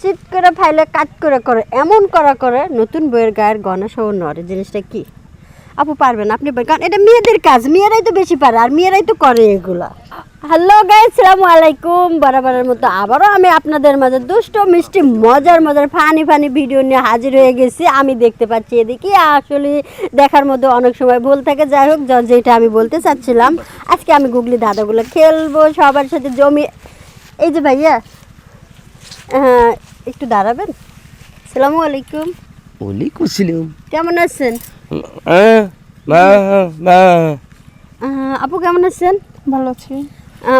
Cheat করে ফাইলে কাট করে করে, এমন করা করে নতুন বইয়ের গায়ের গয়না সহ নড়ে। জিনিসটা কি? আপু পারবেন, আপনি। কারণ এটা মেয়েদের কাজ, মেয়েরাই তো বেশি পারে, আর মেয়েরাই তো করে এগুলা। হ্যালো গাইস সালামু আলাইকুম। বরাবরের মতো আবারও আমি আপনাদের মাঝে দুষ্ট, মিষ্টি, মজার মজার, ফানি ফানি ভিডিও নিয়ে হাজির হয়ে গেছি। আমি দেখতে পাচ্ছি এদিকে, আসলে দেখার মধ্যে অনেক সময় ভুল থাকে। যাই হোক যেটা আমি বলতে চাচ্ছিলাম, আজকে আমি গুগলি দাদাগুলো খেলব, সবার সাথে জমি এই যে ভাইয়া একটু দাঁড়াবেন। সালামু আলাইকুম। ওলি কুছিলাম কেমন আছেন? আহ, আপু কেমন আছেন? ভালো আছি।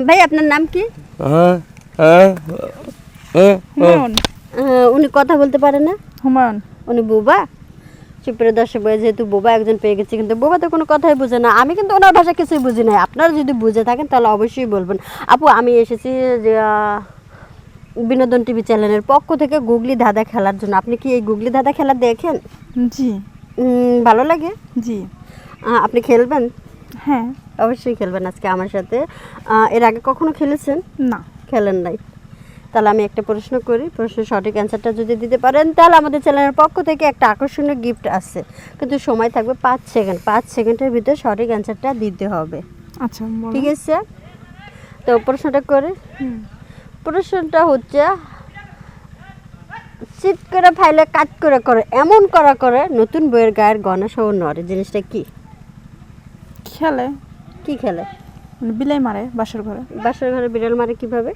ভাই আপনার নাম কি? হুমায়ুন। আহ, উনি কথা বলতে পারে না? হুমায়ুন। উনি বোবা? সুপ্রিয় দর্শক যেহেতু বোবা একজন পেয়ে গেছে কিন্তু বোবা তো কোনো কথাই বুঝে না। আমি কিন্তু ওনার ভাষা কিছুই বুঝি নাই। আপনারা যদি বুঝে থাকেন তাহলে অবশ্যই বলবেন। আপু আমি এসেছি যে বিনোদন টিভি চ্যানেলের পক্ষ থেকে গুগলি দাদা খেলার জন্য। আপনি কি এই গুগলি দাদা খেলা দেখেন? জি। ভালো লাগে? জি। আপনি খেলবেন? হ্যাঁ। অবশ্যই খেলবেন আজকে আমার সাথে। এর আগে কখনো খেলেছেন? না। খেলেন নাই। তাহলে আমি একটা প্রশ্ন করি প্রশ্নের সঠিক অ্যান্সারটা যদি দিতে পারেন তাহলে আমাদের চ্যানেলের পক্ষ থেকে একটা আকর্ষণীয় গিফট আছে। কিন্তু সময় থাকবে পাঁচ সেকেন্ড। পাঁচ সেকেন্ডের ভিতরে সঠিক অ্যান্সারটা দিতে হবে। আচ্ছা ঠিক আছে? তো প্রশ্নটা করে। প্রশ্নটা হচ্ছে চিট করে ফাইলে কাজ করে করে এমন করা করে নতুন বইয়ের গায়ের গয়না সহ নড়ে। জিনিসটা কি? খেলে। কি খেলে? মানে বিলাই মারে বাসর ঘরে। বাসার ঘরে বিড়াল মারে কীভাবে?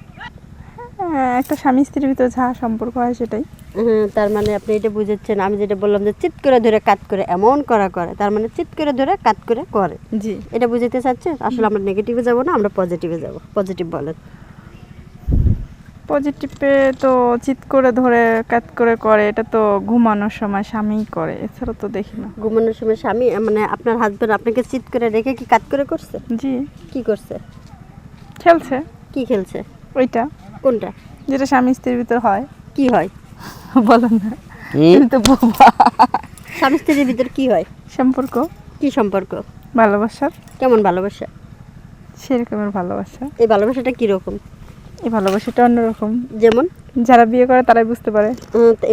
হ্যাঁ, একটা স্বামী স্ত্রীর ভিতরে যা সম্পর্ক হয় সেটাই। হ্যাঁ, তার মানে আপনি এটা বুঝেছেন। আমি যেটা বললাম যে চিৎ করে ধরে কাট করে এমন করা করে তার মানে চিৎ করে ধরে কাট করে করে। জি। এটা বুঝাতে চাচ্ছেন? আসলে আমরা নেগেটিভে যাব না আমরা পজিটিভে যাব। পজিটিভ বলেন। পজিটিভে তো চিত করে ধরে কাট করে করে এটা তো ঘুমানোর সময় স্বামীই করে এছাড়া তো দেখি না। ঘুমানোর সময় স্বামী মানে আপনার হাজবেন্ড আপনাকে চিৎ করে রেখে কি কাট করে করছে? জি। কি করছে? খেলছে। কি খেলছে? ওইটা। কোনটা? যেটা স্বামী স্ত্রীর ভিতর হয়। কি হয়? বলেন না। তো বোবা স্বামী স্ত্রীর ভিতর কি হয়? সম্পর্ক। কি সম্পর্ক? ভালোবাসার। কেমন ভালোবাসা? সেরকমের ভালোবাসা। এই ভালোবাসাটা কীরকম? এই ভালোবাসাটা অন্যরকম। যেমন? যারা বিয়ে করে তারাই বুঝতে পারে।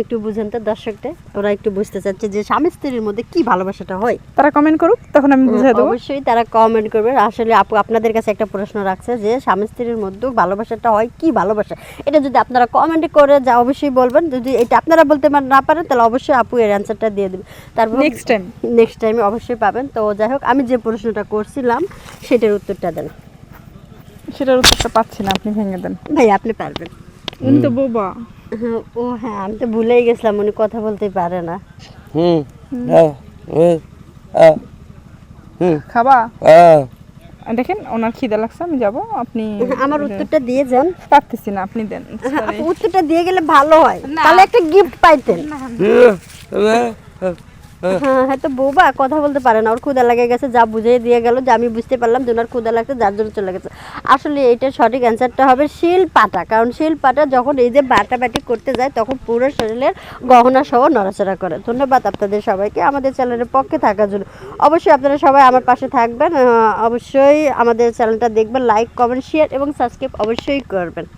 একটু বুঝেন তো দর্শকটা ওরা একটু বুঝতে চাচ্ছে যে স্বামী স্ত্রীর মধ্যে কি ভালোবাসাটা হয়। তারা কমেন্ট করুক তখন আমি বুঝে দেবো। অবশ্যই তারা কমেন্ট করবে। আসলে আপু আপনাদের কাছে একটা প্রশ্ন রাখছে যে স্বামী স্ত্রীর মধ্যে ভালোবাসাটা হয় কি ভালোবাসা? এটা যদি আপনারা কমেন্ট করে যা অবশ্যই বলবেন। যদি এটা আপনারা বলতে না পারেন তাহলে অবশ্যই আপু এর অ্যান্সারটা দিয়ে দেবেন। তারপর নেক্সট টাইম নেক্সট টাইমে অবশ্যই পাবেন। তো যাই হোক আমি যে প্রশ্নটা করছিলাম সেটার উত্তরটা দেন। সেটার উত্তরটা পাচ্ছি না আপনি ভেঙে দেন। ভাই আপনি পারবেন। উনি তো বোবা। হ্যাঁ, ও হ্যাঁ আমি তো ভুলেই গেছিলাম উনি কথা বলতে পারে না। হুম। খাবা? দেখেন ওনার খিদে লাগছে আমি যাব আপনি আমার উত্তরটা দিয়ে যান। পারতেছি না আপনি দেন হ্যাঁ, উত্তরটা দিয়ে গেলে ভালো হয়। তাহলে একটা গিফট পাইতেন। হ্যাঁ। হ্যাঁ তো বৌবা, কথা বলতে পারে না। ওর ক্ষুদা লেগে গেছে, যা বুঝিয়ে দিয়ে গেল যে আমি বুঝতে পারলাম যে ওনার ক্ষুদা লাগছে, যার জন্য চলে গেছে। আসলে এইটার সঠিক অ্যান্সারটা হবে শিল পাটা, কারণ শিল পাটা যখন এই যে বাটা বাটি করতে যায়, তখন পুরো শরীরের গহনা সহ নড়াচড়া করে। ধন্যবাদ আপনাদের সবাইকে আমাদের চ্যানেলের পক্ষে থাকার জন্য। অবশ্যই আপনারা সবাই আমার পাশে থাকবেন। অবশ্যই আমাদের চ্যানেলটা দেখবেন লাইক কমেন্ট শেয়ার এবং সাবস্ক্রাইব অবশ্যই করবেন।